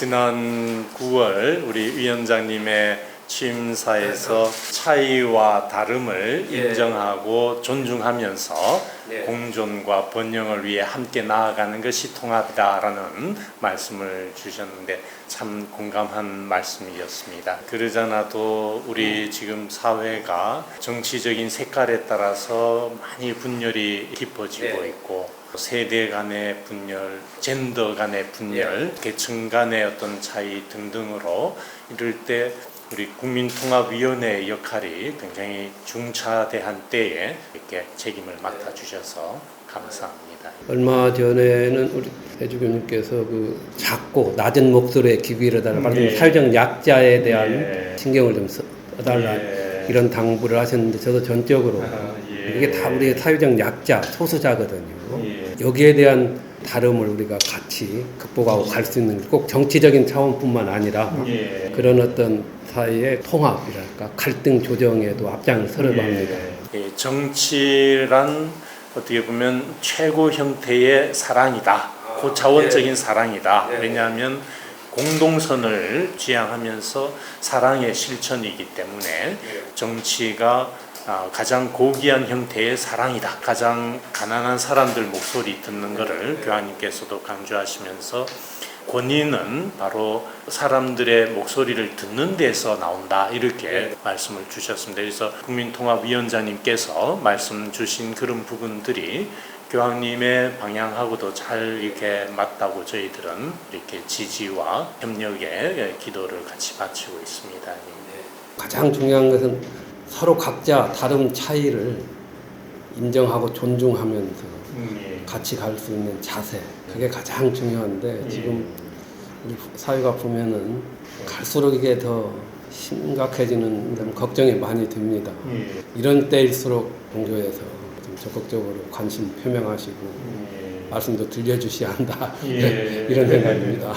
지난 9월 우리 위원장님의 취임사에서 차이와 다름을 예. 인정하고 존중하면서 예. 공존과 번영을 위해 함께 나아가는 것이 통합이다라는 말씀을 주셨는데 참 공감한 말씀이었습니다. 그러잖아도 우리 지금 사회가 정치적인 색깔에 따라서 많이 분열이 깊어지고 네. 있고 세대 간의 분열, 젠더 간의 분열, 계층 간의 어떤 차이 등등으로 이럴 때 우리 국민통합위원회의 역할이 굉장히 중차대한 때에 이렇게 책임을 맡아주셔서 감사합니다. 얼마 전에는 우리 해주교님께서 그 작고 낮은 목소리에 귀비를 달라 말씀 예. 사회적 약자에 대한 예. 신경을 좀 써달라 예. 이런 당부를 하셨는데 저도 전적으로 아, 예. 이게 다 우리의 사회적 약자 소수자거든요. 예. 여기에 대한 다름을 우리가 같이 극복하고 갈 수 있는 꼭 정치적인 차원뿐만 아니라 예. 그런 어떤 사이의 통합이랄까 갈등 조정에도 앞장을 서려고 합니다. 예, 정치란 어떻게 보면 최고 형태의 사랑이다. 고차원적인 사랑이다. 네. 왜냐하면 공동선을 지향하면서 사랑의 실천이기 때문에 정치가 아, 가장 고귀한 형태의 사랑이다. 가장 가난한 사람들 목소리 듣는 것을 교황님께서도 강조하시면서 권위는 바로 사람들의 목소리를 듣는 데서 나온다 이렇게 말씀을 주셨습니다. 그래서 국민통합위원장님께서 말씀 주신 그런 부분들이 교황님의 방향하고도 잘 이렇게 맞다고 저희들은 이렇게 지지와 협력의 기도를 같이 바치고 있습니다. 가장 중요한 것은 서로 각자 다른 차이를 인정하고 존중하면서 같이 갈 수 있는 자세. 그게 가장 중요한데 지금 우리 사회가 보면은 갈수록 이게 더 심각해지는 좀 걱정이 많이 듭니다. 이런 때일수록 공교에서 좀 적극적으로 관심 표명하시고 말씀도 들려주셔야 한다. 예. 이런 생각입니다.